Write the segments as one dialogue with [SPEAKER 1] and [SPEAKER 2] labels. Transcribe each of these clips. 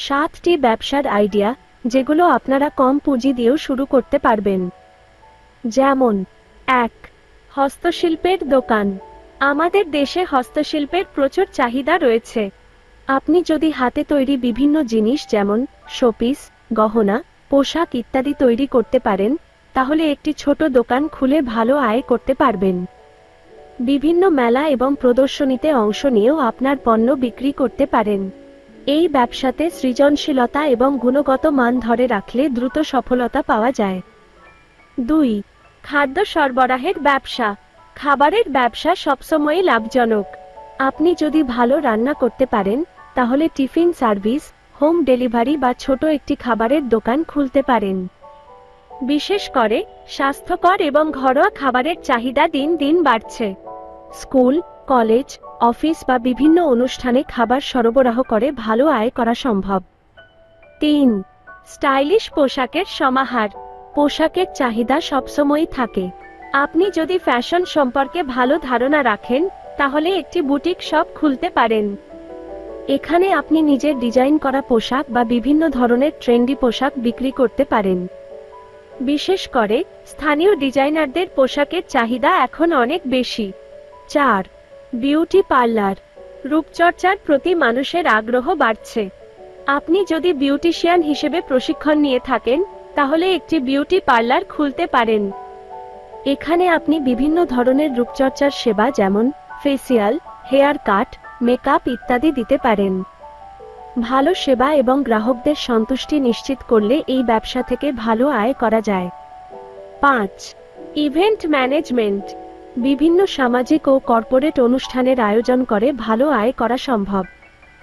[SPEAKER 1] সাতটি ব্যবসার আইডিয়া যেগুলো আপনারা কম পুঁজি দিয়েও শুরু করতে পারবেন। যেমন, এক, হস্তশিল্পের দোকান। আমাদের দেশে হস্তশিল্পের প্রচুর চাহিদা রয়েছে। আপনি যদি হাতে তৈরি বিভিন্ন জিনিস যেমন শোপিস, গহনা, পোশাক ইত্যাদি তৈরি করতে পারেন, তাহলে একটি ছোট দোকান খুলে ভালো আয় করতে পারবেন। বিভিন্ন মেলা এবং প্রদর্শনীতে অংশ নিয়েও আপনার পণ্য বিক্রি করতে পারেন। এই ব্যবসাতে সৃজনশীলতা এবং গুণগত মান ধরে রাখলে দ্রুত সফলতা পাওয়া যায়। দুই, খাদ্য সরবরাহের ব্যবসা। খাবারের ব্যবসা সবসময়ই লাভজনক। আপনি যদি ভালো রান্না করতে পারেন, তাহলে টিফিন সার্ভিস, হোম ডেলিভারি বা ছোট একটি খাবারের দোকান খুলতে পারেন। বিশেষ করে স্বাস্থ্যকর এবং ঘরোয়া খাবারের চাহিদা দিন দিন বাড়ছে। স্কুল কলেজ, অফিস বা বিভিন্ন অনুষ্ঠানে খাবার সরবরাহ করে ভালো আয় করা সম্ভব। তিন, স্টাইলিশ পোশাকের সমাহার। পোশাকের চাহিদা সবসময়ই থাকে। আপনি যদি ফ্যাশন সম্পর্কে ভালো ধারণা রাখেন, তাহলে একটি বুটিক শপ খুলতে পারেন। এখানে আপনি নিজের ডিজাইন করা পোশাক বা বিভিন্ন ধরনের ট্রেন্ডি পোশাক বিক্রি করতে পারেন। বিশেষ করে, স্থানীয় ডিজাইনারদের পোশাকের চাহিদা এখন অনেক বেশি। চার বিউটি পার্লার। রূপচর্চার প্রতি মানুষের আগ্রহ বাড়ছে। আপনি যদি বিউটিশিয়ান হিসেবে প্রশিক্ষণ নিয়ে থাকেন, তাহলে একটি বিউটি পার্লার খুলতে পারেন। এখানে আপনি বিভিন্ন ধরনের রূপচর্চার সেবা যেমন ফেসিয়াল, হেয়ার কাট, মেকআপ ইত্যাদি দিতে পারেন। ভালো সেবা এবং গ্রাহকদের সন্তুষ্টি নিশ্চিত করলে এই ব্যবসা থেকে ভালো আয় করা যায়। পাঁচ, ইভেন্ট ম্যানেজমেন্ট। বিভিন্ন সামাজিক ও কর্পোরেট অনুষ্ঠানের আয়োজন করে ভালো আয় করা সম্ভব।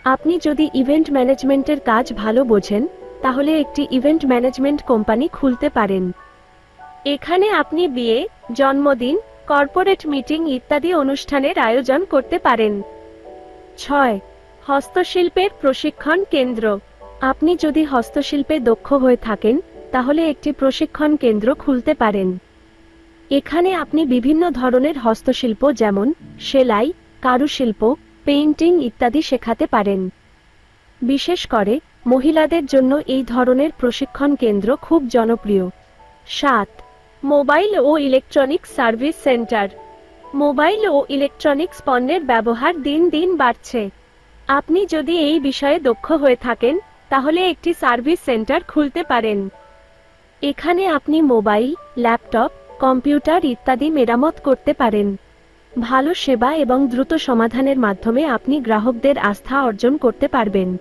[SPEAKER 1] আপনি যদি ইভেন্ট ম্যানেজমেন্টের কাজ ভালো বোঝেন, তাহলে একটি ইভেন্ট ম্যানেজমেন্ট কোম্পানি খুলতে পারেন। এখানে আপনি বিয়ে, জন্মদিন, কর্পোরেট মিটিং ইত্যাদি অনুষ্ঠানের আয়োজন করতে পারেন। ছয়, হস্তশিল্পের প্রশিক্ষণ কেন্দ্র। আপনি যদি হস্তশিল্পে দক্ষ হয়ে থাকেন, তাহলে একটি প্রশিক্ষণ কেন্দ্র খুলতে পারেন। এখানে আপনি বিভিন্ন ধরনের হস্তশিল্প যেমন সেলাই, কারুশিল্প, পেইন্টিং ইত্যাদি শেখাতে পারেন। বিশেষ করে মহিলাদের জন্য এই ধরনের প্রশিক্ষণ কেন্দ্র খুব জনপ্রিয়। সাত, মোবাইল ও ইলেকট্রনিক্স সার্ভিস সেন্টার। মোবাইল ও ইলেকট্রনিক্স পণ্যের ব্যবহার দিন দিন বাড়ছে। আপনি যদি এই বিষয়ে দক্ষ হয়ে থাকেন, তাহলে একটি সার্ভিস সেন্টার খুলতে পারেন। এখানে আপনি মোবাইল, ল্যাপটপ কম্পিউটার ইত্যাদি মেরামত করতে পারেন। ভালো সেবা এবং দ্রুত সমাধানের মাধ্যমে আপনি গ্রাহকদের আস্থা অর্জন করতে পারবেন।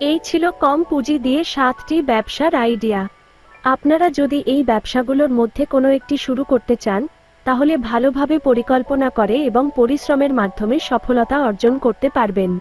[SPEAKER 1] এই ছিল কম পুঁজি দিয়ে সাতটি ব্যবসার আইডিয়া। আপনারা যদি এই ব্যবসাগুলোর মধ্যে কোনো একটি শুরু করতে চান, তাহলে ভালোভাবে পরিকল্পনা করে এবং পরিশ্রমের মাধ্যমে সফলতা অর্জন করতে পারবেন।